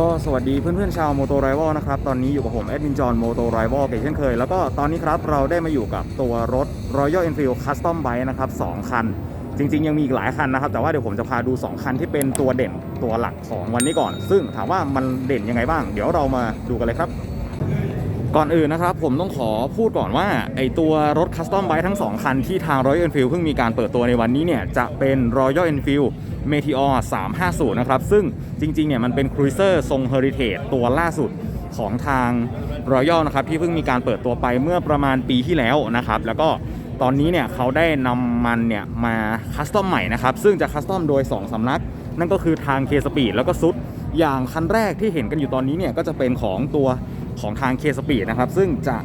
ก็สวัสดีเพื่อนๆชาวโมโตไรวอลนะครับ ตอนนี้อยู่กับผมแอดมินจอห์นโมโตไรวอลเช่นเคย แล้วก็ตอนนี้ครับเราได้มาอยู่กับตัวรถ Royal Enfield Custom Bike นะครับ 2 คัน จริงๆ ยังมีอีกหลายคันนะครับ แต่ว่าเดี๋ยวผมจะพาดู 2 คันที่เป็นตัวเด่นตัวหลักของวันนี้ก่อน ซึ่งถามว่ามันเด่นยังไงบ้าง เดี๋ยวเรามาดูกันเลยครับ ก่อนอื่นนะครับผมต้องขอพูดก่อนว่าไอตัวรถคัสตอมไบค์ทั้ง 2 คันที่ทาง Royal Enfield เพิ่งมีการเปิดตัวในวันนี้เนี่ยจะเป็น Royal Enfield Meteor 350 นะครับ ซึ่งจริงๆเนี่ยมันเป็นครูเซอร์ทรง Heritage ตัวล่าสุดของทาง Royal นะครับที่เพิ่งมีการเปิดตัวไปเมื่อประมาณปีที่แล้วนะครับ แล้วก็ตอนนี้เนี่ยเขาได้นำมันเนี่ยมาคัสตอมใหม่นะครับ ซึ่งจะคัสตอมโดย 2สำนัก นั่นก็คือทาง K Speed แล้วก็ซุดอย่างคันแรกที่เห็นกันอยู่ตอนนี้เนี่ยก็จะเป็นของตัว ของทาง K Speed นะครับ ซึ่งจะ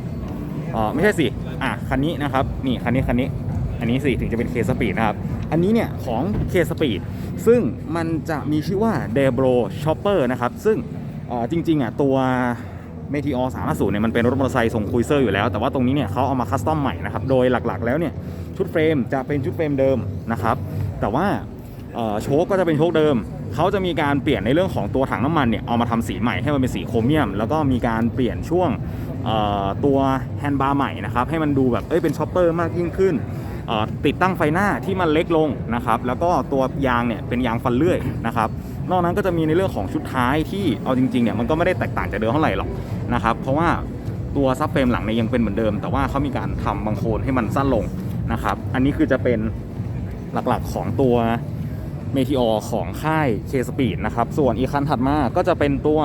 เออไม่ใช่สิอะคันนี้นะครับนี่คันนี้คันนี้ อันนี้สิถึงจะเป็น K Speed นะครับ อันนี้เนี่ยของ K Speed ซึ่งมันจะมีชื่อว่า d e b r o Chopper นะครับ ซึ่งเออจริงๆอะตัว Meteor 350เนี่ยมันเป็นรถมอเตอร์ไซค์ทรงคุยเซอร์อยู่แล้ว แต่ว่าตรงนี้เนี่ยเขาเอามาคัสตอมใหม่นะครับ โดยหลักๆแล้วเนี่ยชุดเฟรมจะเป็นชุดเฟรมเดิมนะครับ แต่ว่า โชคก็จะเป็นโชคเดิม เขาจะมีการเปลี่ยนในเรื่องของตัวถังน้ำมันเนี่ยเอามาทำสีใหม่ให้มันเป็นสีโครเมียม แล้วก็มีการเปลี่ยนช่วงตัวแฮนด์บาร์ใหม่นะครับให้มันดูแบบเอ้ยเป็นช็อปเปอร์มากยิ่งขึ้นติดตั้งไฟหน้าที่มันเล็กลงนะครับแล้วก็ตัวยางเนี่ยเป็นยางฟันเลื่อยนะครับนอกนั้นก็จะมีในเรื่องของชุดท้ายที่เอาจริงๆเนี่ยมันก็ไม่ได้แตกต่างจากเดิมเท่าไหร่หรอกนะครับเพราะว่าตัวซับเฟรมหลังเนี่ยยังเป็นเหมือนเดิม แต่ว่าเขามีการทำบางโคนให้มันสั้นลงนะครับอันนี้คือจะเป็นหลักๆของตัว เมทีออของค่าย K Speed นะครับ ส่วนอีกคันถัดมาก็จะเป็นตัว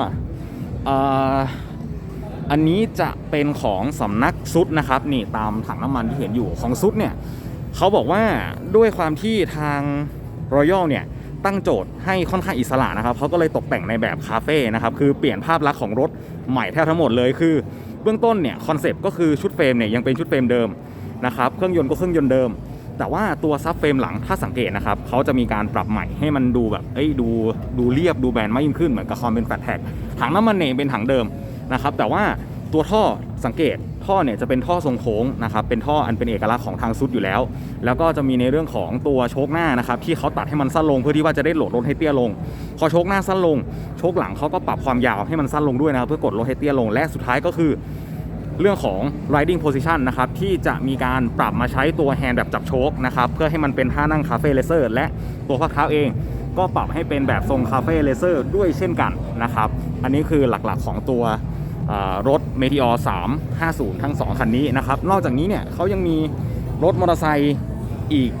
อันนี้จะเป็นของสำนักซุดนะครับ นี่ตามถังน้ำมันที่เห็นอยู่ของซุดเนี่ยเขาบอกว่าด้วยความที่ทาง Royal เนี่ยตั้งโจทย์ให้ค่อนข้างอิสระนะครับเขาก็เลยตกแต่งในแบบคาเฟ่นะครับ คือเปลี่ยนภาพลักษณ์ของรถใหม่แทบทั้งหมดเลยคือ เบื้องต้นเนี่ยคอนเซปต์ก็คือชุดเฟรมเนี่ยยังเป็นชุดเฟรมเดิมนะครับ เครื่องยนต์ก็เครื่องยนต์เดิม แต่ว่าตัวซับเฟรมหลังถ้าสังเกตนะครับเขาจะมีการปรับใหม่ให้มันดูแบบเอ้ยดูดูเรียบดูแบนมากยิ่งขึ้นเหมือนกับคอมเป็นแฟลตแท็กถังน้ำมันเนี่ยเป็นถังเดิมนะครับแต่ว่าตัวท่อสังเกตท่อเนี่ยจะเป็นท่อทรงโค้งนะครับเป็นท่ออันเป็นเอกลักษณ์ของทางซุดอยู่แล้ว แล้วก็จะมีในเรื่องของตัวโชคหน้านะครับที่เขาตัดให้มันสั้นลงเพื่อที่ว่าจะได้โหลดรถให้เตี้ยลง พอโชคหน้าสั้นลง โชคหลังเขาก็ปรับความยาวให้มันสั้นลงด้วยนะครับเพื่อกดรถให้เตี้ยลงและสุดท้ายก็คือ เรื่องของ riding position นะครับที่จะมีการปรับมาใช้ตัวแฮนด์แบบจับโชคนะครับเพื่อให้มันเป็นท่านั่งคาเฟ่เลเซอร์และตัวพักเท้าเองก็ปรับให้เป็นแบบทรงคาเฟ่เลเซอร์ด้วยเช่นกันนะครับ อันนี้คือหลักๆของตัวรถ Meteor 350 ทั้ง 2 คันนี้นะครับ นอกจากนี้เนี่ยเขายังมีรถมอเตอร์ไซค์อีก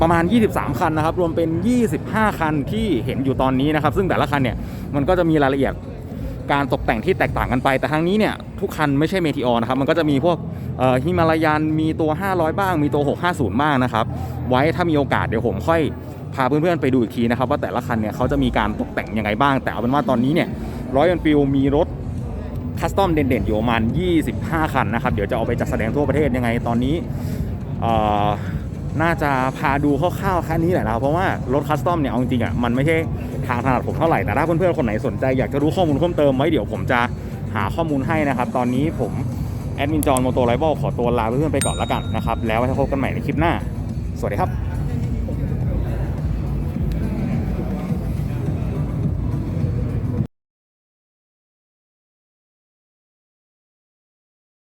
ประมาณ 23 คันนะครับ รวมเป็น 25 คันที่เห็นอยู่ตอนนี้นะครับ ซึ่งแต่ละคันเนี่ยมันก็จะมีรายละเอียด การตกแต่งที่แตกต่างกันไป แต่ทางนี้เนี่ยทุกคันไม่ใช่เมทีออนะครับ มันก็จะมีพวกฮิมาลายันมีตัว 500 บ้าง มีตัว 650 บ้างนะครับ ไว้ถ้ามีโอกาสเดี๋ยวผมค่อยพาเพื่อนๆไปดูอีกทีนะครับ ว่าแต่ละคันเนี่ยเขาจะมีการตกแต่งยังไงบ้าง แต่เอาเป็นว่าตอนนี้เนี่ยร้อยฟิลมีรถคัสตอมเด่นๆอยู่ประมาณ 25 คันนะครับ เดี๋ยวจะเอาไปจัดแสดงทั่วประเทศยังไงตอนนี้เอ่อน่าจะพาดูคร่าวๆแค่นี้แหละนะครับเพราะว่ารถคัสตอมเนี่ยเอาจริงๆอะมันไม่ใช่ ทางถนัดผมเท่าไหร่แต่ถ้าเพื่อนๆคนไหนสนใจอยากจะรู้ข้อมูลเพิ่มเติมไว้เดี๋ยวผมจะหาข้อมูลให้นะครับ ตอนนี้ผมแอดมินจอห์นโมโตไลบอลขอตัวลาเพื่อนๆไปก่อนแล้วกันนะครับ แล้วไว้พบกันใหม่ในคลิปหน้า สวัสดีครับ